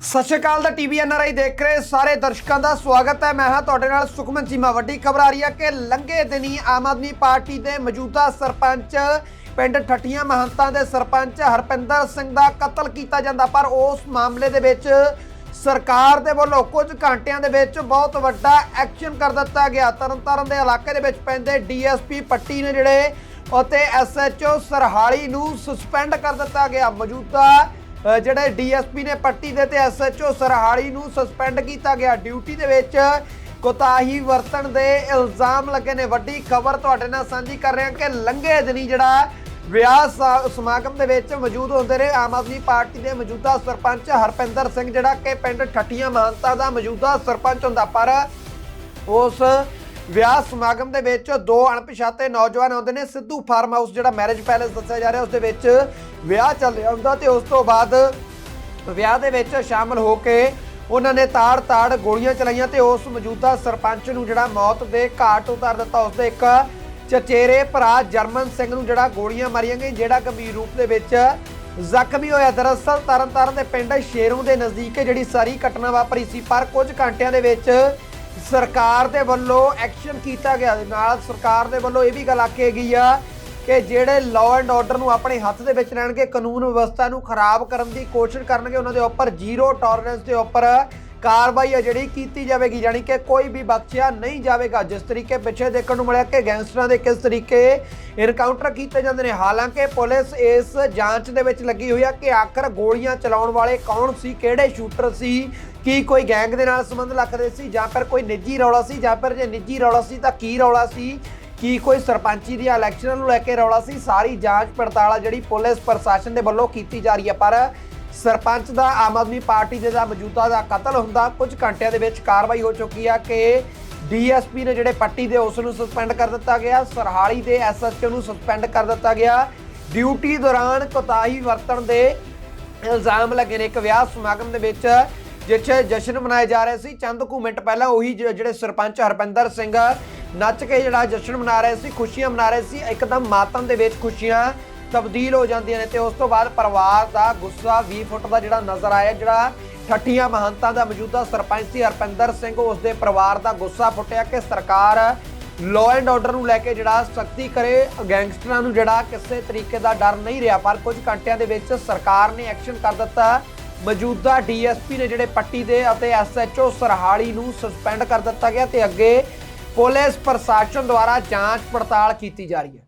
ਸਤਿ ਸ਼੍ਰੀ ਅਕਾਲ ਦਾ TV NRI ਦੇਖ ਰਹੇ ਸਾਰੇ ਦਰਸ਼ਕਾਂ ਦਾ ਸਵਾਗਤ ਹੈ। ਮੈਂ ਹਾਂ ਤੁਹਾਡੇ ਨਾਲ ਸੁਖਮਨ ਚੀਮਾ। ਵੱਡੀ ਖਬਰ ਆ ਰਹੀ ਹੈ ਕਿ ਲੰਘੇ ਦਿਨੀ ਆਮ ਆਦਮੀ ਪਾਰਟੀ ਦੇ ਮੌਜੂਦਾ ਸਰਪੰਚ ਪਿੰਡ ਠੱਠੀਆਂ ਮਹੰਤਾਂ ਦੇ ਸਰਪੰਚ ਹਰਪਿੰਦਰ ਸਿੰਘ ਦਾ ਕਤਲ ਕੀਤਾ ਜਾਂਦਾ, ਪਰ ਉਸ ਮਾਮਲੇ ਦੇ ਵਿੱਚ ਸਰਕਾਰ ਦੇ ਵੱਲੋਂ ਕੁਝ ਘੰਟਿਆਂ ਦੇ ਵਿੱਚ ਬਹੁਤ ਵੱਡਾ ਐਕਸ਼ਨ ਕਰ ਦਿੱਤਾ ਗਿਆ। ਤਰਨਤਾਰਨ ਦੇ ਇਲਾਕੇ ਦੇ ਵਿੱਚ ਪੈਂਦੇ ਡੀਐਸਪੀ ਪੱਟੀ ਨੇ ਜਿਹੜੇ ਅਤੇ ਐਸਐਚਓ ਸਰਹਾਲੀ ਨੂੰ ਸਸਪੈਂਡ ਕਰ ਦਿੱਤਾ ਗਿਆ। ਮੌਜੂਦਾ ਜਿਹੜੇ ਡੀਐਸਪੀ ਨੇ ਪੱਟੀ ਦੇ ਤੇ ਐਸਐਚਓ ਸਰਹਾਲੀ ਨੂੰ ਸਸਪੈਂਡ ਕੀਤਾ ਗਿਆ। ਡਿਊਟੀ ਦੇ ਵਿੱਚ ਕੋਤਾਹੀ ਵਰਤਣ ਦੇ ਇਲਜ਼ਾਮ ਲੱਗੇ ਨੇ। ਵੱਡੀ ਖਬਰ ਤੁਹਾਡੇ ਨਾਲ ਸਾਂਝੀ ਕਰ ਰਹੇ ਹਾਂ ਕਿ ਲੰਘੇ ਦਿਨੀ ਜਿਹੜਾ ਵਿਆਹ ਸਾ- ਸਮਾਗਮ ਦੇ ਵਿੱਚ ਮੌਜੂਦ ਹੁੰਦੇ ਰਹੇ। ਆਮ ਆਦਮੀ ਪਾਰਟੀ ਦੇ ਮੌਜੂਦਾ ਸਰਪੰਚ ਹਰਪਿੰਦਰ ਸਿੰਘ, ਜਿਹੜਾ ਕਿ ਪਿੰਡ ਠੱਠੀਆਂ ਮਹੰਤਾ ਦਾ ਮੌਜੂਦਾ ਸਰਪੰਚ ਹੁੰਦਾ। ਪਰ ਉਸ ਵਿਆਹ ਸਮਾਗਮ ਦੇ ਵਿੱਚ ਦੋ ਅਣਪਛਾਤੇ ਨੌਜਵਾਨ ਆਉਂਦੇ ਨੇ। ਸਿੱਧੂ ਫਾਰਮ ਹਾਊਸ ਜਿਹੜਾ ਮੈਰਿਜ ਪੈਲੇਸ ਦੱਸਿਆ ਜਾ ਰਿਹਾ, ਉਸ ਦੇ ਵਿੱਚ ਵਿਆਹ ਚੱਲ ਰਿਹਾ ਹੁੰਦਾ ਤੇ ਉਸ ਤੋਂ ਬਾਅਦ ਵਿਆਹ ਦੇ ਵਿੱਚ ਸ਼ਾਮਲ ਹੋ ਕੇ ਉਹਨਾਂ ਨੇ ਤਾੜ-ਤਾੜ ਗੋਲੀਆਂ ਚਲਾਈਆਂ ਤੇ ਉਸ ਮੌਜੂਦਾ ਸਰਪੰਚ ਨੂੰ ਜਿਹੜਾ ਮੌਤ ਦੇ ਘਾਟ ਉਤਾਰ ਦਿੱਤਾ ਉਸ ਦੇ ਇੱਕ ਚਚੇਰੇ ਭਰਾ ਜਰਮਨ ਸਿੰਘ ਨੂੰ ਜਿਹੜਾ ਗੋਲੀਆਂ ਮਾਰੀਆਂ ਗਈਆਂ, ਜਿਹੜਾ ਗੰਭੀਰ ਰੂਪ ਦੇ ਵਿੱਚ ਜ਼ਖਮੀ ਹੋਇਆ। ਦਰਅਸਲ ਤਰਨਤਾਰਨ ਦੇ ਪਿੰਡ ਸ਼ੇਰੋਂ ਦੇ ਨਜ਼ਦੀਕ ਜਿਹੜੀ ਸਾਰੀ ਘਟਨਾ ਵਾਪਰੀ ਸੀ, ਪਰ ਕੁਝ ਘੰਟਿਆਂ ਦੇ ਵਿੱਚ ਸਰਕਾਰ ਦੇ ਵੱਲੋਂ ਐਕਸ਼ਨ ਕੀਤਾ ਗਿਆ। ਨਾਲ ਸਰਕਾਰ ਦੇ ਵੱਲੋਂ ਇਹ ਵੀ ਗੱਲ ਆਖੀ ਗਈ ਆ ਕਿ ਜਿਹੜੇ ਲਾਅ ਐਂਡ ਆਰਡਰ ਨੂੰ ਆਪਣੇ ਹੱਥ ਦੇ ਵਿੱਚ ਲੈਣਗੇ, ਕਾਨੂੰਨ ਵਿਵਸਥਾ ਨੂੰ ਖਰਾਬ ਕਰਨ ਦੀ ਕੋਸ਼ਿਸ਼ ਕਰਨਗੇ, ਉਹਨਾਂ ਦੇ ਉੱਪਰ ਜ਼ੀਰੋ ਟੋਲਰੈਂਸ ਦੇ ਉੱਪਰ ਕਾਰਵਾਈ ਹੈ ਜਿਹੜੀ ਕੀਤੀ ਜਾਵੇਗੀ, ਯਾਨੀ ਕਿ ਕੋਈ ਵੀ ਬਖਸ਼ਿਆ ਨਹੀਂ ਜਾਵੇਗਾ। ਜਿਸ ਤਰੀਕੇ ਪਿੱਛੇ ਦੇਖਣ ਨੂੰ ਮਿਲਿਆ ਕਿ ਗੈਂਗਸਟਰਾਂ ਦੇ ਕਿਸ ਤਰੀਕੇ ਇਨਕਾਊਂਟਰ ਕੀਤੇ ਜਾਂਦੇ ਨੇ। ਹਾਲਾਂਕਿ ਪੁਲਿਸ ਇਸ ਜਾਂਚ ਦੇ ਵਿੱਚ ਲੱਗੀ ਹੋਈ ਆ ਕਿ ਆਖਰ ਗੋਲੀਆਂ ਚਲਾਉਣ ਵਾਲੇ ਕੌਣ ਸੀ, ਕਿਹੜੇ ਸ਼ੂਟਰ ਸੀ, ਕੀ ਕੋਈ ਗੈਂਗ ਦੇ ਨਾਲ ਸੰਬੰਧ ਰੱਖਦੇ ਸੀ, ਜਾਂ ਫਿਰ ਕੋਈ ਨਿੱਜੀ ਰੌਲਾ ਸੀ, ਜਾਂ ਫਿਰ ਜੇ ਨਿੱਜੀ ਰੌਲਾ ਸੀ ਤਾਂ ਕੀ ਰੌਲਾ ਸੀ ਕੀ ਕੋਈ ਸਰਪੰਚੀ ਦੀਆਂ ਇਲੈਕਸ਼ਨਾਂ ਨੂੰ ਲੈ ਕੇ ਰੌਲਾ ਸੀ? ਸਾਰੀ ਜਾਂਚ ਪੜਤਾਲ ਆ ਜਿਹੜੀ ਪੁਲਿਸ ਪ੍ਰਸ਼ਾਸਨ ਦੇ ਵੱਲੋਂ ਕੀਤੀ ਜਾ ਰਹੀ ਹੈ ਪਰ ਸਰਪੰਚ ਦਾ ਆਮ ਆਦਮੀ ਪਾਰਟੀ ਦੇ ਦਾ ਮੌਜੂਦਾ ਦਾ ਕਤਲ ਹੁੰਦਾ ਕੁਝ ਘੰਟਿਆਂ ਦੇ ਵਿੱਚ ਕਾਰਵਾਈ ਹੋ ਚੁੱਕੀ ਆ ਕਿ ਡੀਐਸਪੀ ਨੇ ਜਿਹੜੇ ਪੱਟੀ ਦੇ ਉਸ ਨੂੰ ਸਸਪੈਂਡ ਕਰ ਦਿੱਤਾ ਗਿਆ, ਸਰਹਾਲੀ ਦੇ ਐਸਐਚਓ ਨੂੰ ਸਸਪੈਂਡ ਕਰ ਦਿੱਤਾ ਗਿਆ। ਡਿਊਟੀ ਦੌਰਾਨ ਕੋਤਾਹੀ ਵਰਤਣ ਦੇ ਇਲਜ਼ਾਮ ਲੱਗੇ ਨੇ। ਇੱਕ ਵਿਆਹ ਸਮਾਗਮ ਦੇ ਵਿੱਚ ਜਿੱਥੇ ਜਸ਼ਨ ਮਨਾਏ ਜਾ ਰਹੇ ਸੀ, ਚੰਦ ਕੁ ਮਿੰਟ ਪਹਿਲਾਂ ਉਹੀ ਜ- ਜਿਹੜੇ ਸਰਪੰਚ ਹਰਪਿੰਦਰ ਸਿੰਘ ਨੱਚ ਕੇ ਜਿਹੜਾ ਜਸ਼ਨ ਮਨਾ ਰਹੇ ਸੀ, ਖੁਸ਼ੀਆਂ ਮਨਾ ਰਹੇ ਸੀ, ਇੱਕਦਮ ਮਾਤਮ ਦੇ ਵਿੱਚ ਖੁਸ਼ੀਆਂ ਤਬਦੀਲ ਹੋ ਜਾਂਦੀਆਂ ਨੇ ਤੇ ਉਸ ਤੋਂ ਬਾਅਦ ਪਰਿਵਾਰ ਦਾ ਗੁੱਸਾ 20 ਫੁੱਟ ਦਾ ਜਿਹੜਾ ਨਜ਼ਰ ਆਇਆ, ਜਿਹੜਾ ਠੱਠੀਆਂ ਮਹੰਤਾਂ ਦਾ ਮੌਜੂਦਾ ਸਰਪੰਚ ਸੀ ਹਰਪਿੰਦਰ ਸਿੰਘ, ਉਸ ਦੇ ਪਰਿਵਾਰ ਦਾ ਗੁੱਸਾ ਫੁੱਟਿਆ ਕਿ ਸਰਕਾਰ ਲਾਅ ਐਂਡ ਆਰਡਰ ਨੂੰ ਲੈ ਕੇ ਜਿਹੜਾ ਸਖਤੀ ਕਰੇ, ਗੈਂਗਸਟਰਾਂ ਨੂੰ ਜਿਹੜਾ ਕਿਸੇ ਤਰੀਕੇ ਦਾ ਡਰ ਨਹੀਂ ਰਿਹਾ, ਪਰ ਕੁਝ ਘੰਟਿਆਂ ਦੇ ਵਿੱਚ ਸਰਕਾਰ ਨੇ ਐਕਸ਼ਨ ਕਰ ਦਿੱਤਾ। ਮੌਜੂਦਾ ਡੀਐਸਪੀ ਨੇ ਜਿਹੜੇ ਪੱਟੀ ਦੇ ਅਤੇ ਐਸਐਚਓ ਸਰਹਾਲੀ ਨੂੰ ਸਸਪੈਂਡ ਕਰ ਦਿੱਤਾ ਗਿਆ ਤੇ ਅੱਗੇ ਪੁਲਿਸ ਪ੍ਰਸ਼ਾਸਨ ਦੁਆਰਾ ਜਾਂਚ ਪੜਤਾਲ ਕੀਤੀ ਜਾ ਰਹੀ ਹੈ।